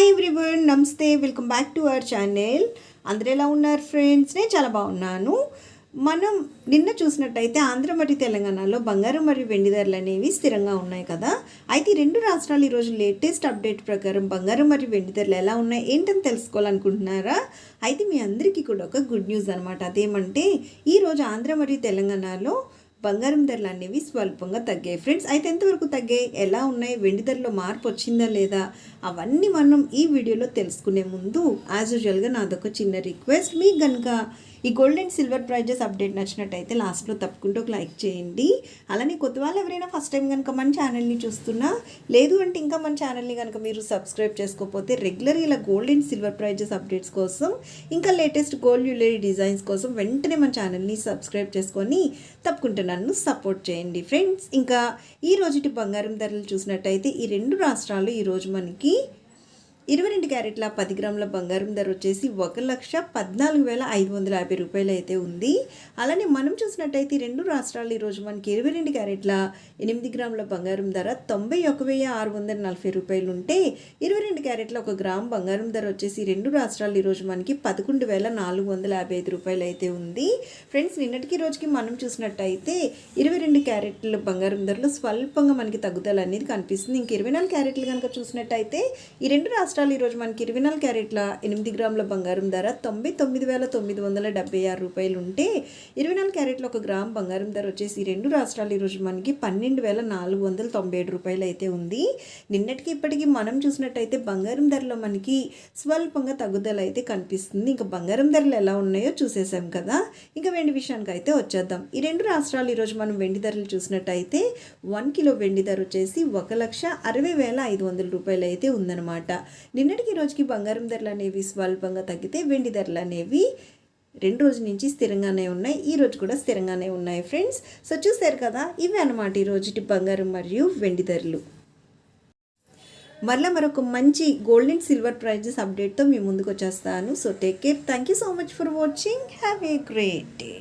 Hi everyone నమస్తే welcome back to our channel అందరూ ఎలా ఉన్నారు ఫ్రెండ్స్ నేను చాలా బాగున్నాను. మనం నిన్న చూసినట్టయితే ఆంధ్ర మరియు తెలంగాణలో బంగారం మరియు వెండి ధరలు అనేవి స్థిరంగా ఉన్నాయి కదా. అయితే రెండు రాష్ట్రాలు ఈరోజు లేటెస్ట్ అప్డేట్ ప్రకారం బంగారం మరియు వెండి ధరలు ఎలా ఉన్నాయి ఏంటని తెలుసుకోవాలనుకుంటున్నారా? అయితే మీ అందరికీ కూడా ఒక గుడ్ న్యూస్ అనమాట అదేమంటే ఈరోజు ఆంధ్ర మరియు తెలంగాణలో బంగారం ధరలు అనేవి స్వల్పంగా తగ్గాయి. ఫ్రెండ్స్ అయితే ఎంతవరకు తగ్గాయి? ఎలా ఉన్నాయి? వెండి ధరలో మార్పు వచ్చిందా లేదా? అవన్నీ మనం ఈ వీడియోలో తెలుసుకునే ముందు యాజ్ యూజువల్గా నాదొక చిన్న రిక్వెస్ట్ మీకు కనుక ఈ gold and silver prizes update నచ్చినట్టయితే లాస్ట్లో తప్పుకుంటూ ఒక లైక్ చేయండి. అలానే కొత్త వాళ్ళు ఎవరైనా ఫస్ట్ టైం కనుక మన ఛానల్ని చూస్తున్నా లేదు అంటే ఇంకా మన ఛానల్ని కనుక మీరు సబ్స్క్రైబ్ చేసుకోకపోతే రెగ్యులర్ ఇలా gold and silver prizes updates కోసం ఇంకా లేటెస్ట్ గోల్డ్ జ్యువెలరీ డిజైన్స్ కోసం వెంటనే మన ఛానల్ని సబ్స్క్రైబ్ చేసుకొని తప్పకుండా నన్ను సపోర్ట్ చేయండి. ఫ్రెండ్స్ ఇంకా ఈ రోజుటి బంగారం ధరలు చూసినట్టయితే ఈ రెండు రాష్ట్రాలు ఈరోజు మనకి ఇరవై రెండు క్యారెట్ల పది గ్రాముల బంగారం ధర వచ్చేసి ఒక లక్ష పద్నాలుగు వేల ఐదు వందల యాభై రూపాయలు అయితే ఉంది. అలానే మనం చూసినట్టయితే రెండు రాష్ట్రాలు ఈరోజు మనకి ఇరవై రెండు క్యారెట్ల ఎనిమిది గ్రాముల బంగారం ధర తొంభై ఒక వెయ్యి ఆరు వందల నలభై రూపాయలు ఉంటే ఇరవై రెండు క్యారెట్ల ఒక గ్రామ్ బంగారం ధర వచ్చేసి రెండు రాష్ట్రాలు ఈరోజు మనకి పదకొండు వేల నాలుగు వందల యాభై ఐదు రూపాయలు అయితే ఉంది. ఫ్రెండ్స్ నిన్నటికి రోజుకి మనం చూసినట్టయితే ఇరవై రెండు క్యారెట్ల బంగారం ధరలు స్వల్పంగా మనకి తగ్గుదల అనేది కనిపిస్తుంది. ఇంక ఇరవై నాలుగు క్యారెట్లు కనుక చూసినట్టయితే ఈ రెండు రాష్ట్రాలు ఈరోజు మనకి ఇరవై నాలుగు క్యారెట్ల ఎనిమిది గ్రాముల బంగారం ధర తొంభై తొమ్మిది వేల తొమ్మిది వందల డెబ్బై ఆరు రూపాయలు ఉంటే ఇరవై నాలుగు క్యారెట్ల ఒక గ్రామ్ బంగారం ధర వచ్చేసి రెండు రాష్ట్రాలు ఈరోజు మనకి పన్నెండు వేల నాలుగు వందల తొంభై ఏడు రూపాయలు అయితే ఉంది. నిన్నటికి ఇప్పటికీ మనం చూసినట్టయితే బంగారం ధరలో మనకి స్వల్పంగా తగ్గుదల అయితే కనిపిస్తుంది. ఇంకా బంగారం ధరలు ఎలా ఉన్నాయో చూసేసాం కదా. ఇంకా వెండి విషయానికి అయితే వచ్చేద్దాం. ఈ రెండు రాష్ట్రాలు ఈరోజు మనం వెండి ధరలు చూసినట్టయితే వన్ కిలో వెండి ధర వచ్చేసి ఒక లక్ష అరవై వేల ఐదు వందల రూపాయలు అయితే ఉందన్నమాట. నిన్నటికి రోజుకి బంగారం ధరలు అనేవి స్వల్పంగా తగ్గితే వెండి ధరలు అనేవి రెండు రోజుల నుంచి స్థిరంగానే ఉన్నాయి. ఈ రోజు కూడా స్థిరంగానే ఉన్నాయి ఫ్రెండ్స్. సో చూసారు కదా ఇవి అనమాట ఈ రోజుటి బంగారం మరియు వెండి ధరలు. మళ్ళీ మరొక మంచి గోల్డ్ అండ్ సిల్వర్ ప్రైజెస్ అప్డేట్తో మీ ముందుకు వచ్చేస్తాను. So take care thank you so much for watching have a great day